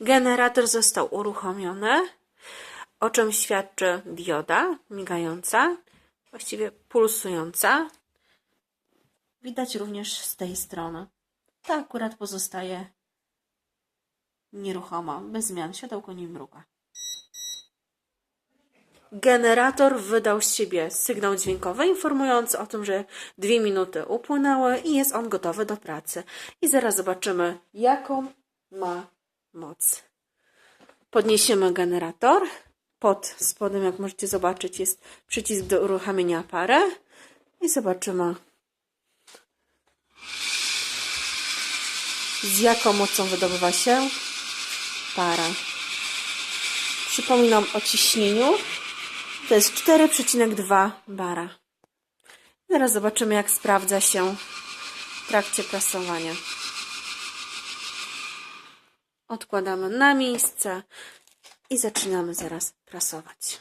Generator został uruchomiony, o czym świadczy dioda migająca, właściwie pulsująca. Widać również z tej strony. Ta akurat pozostaje nieruchoma, bez zmian, światełko nie mruga. Generator wydał z siebie sygnał dźwiękowy informujący o tym, że dwie minuty upłynęły i jest on gotowy do pracy. I zaraz zobaczymy, jaką ma moc. Podniesiemy generator. Pod spodem, jak możecie zobaczyć, jest przycisk do uruchamiania pary. I zobaczymy, z jaką mocą wydobywa się para. Przypominam o ciśnieniu. To jest 4,2 bara. Zaraz zobaczymy, jak sprawdza się w trakcie prasowania. Odkładamy na miejsce i zaczynamy zaraz prasować.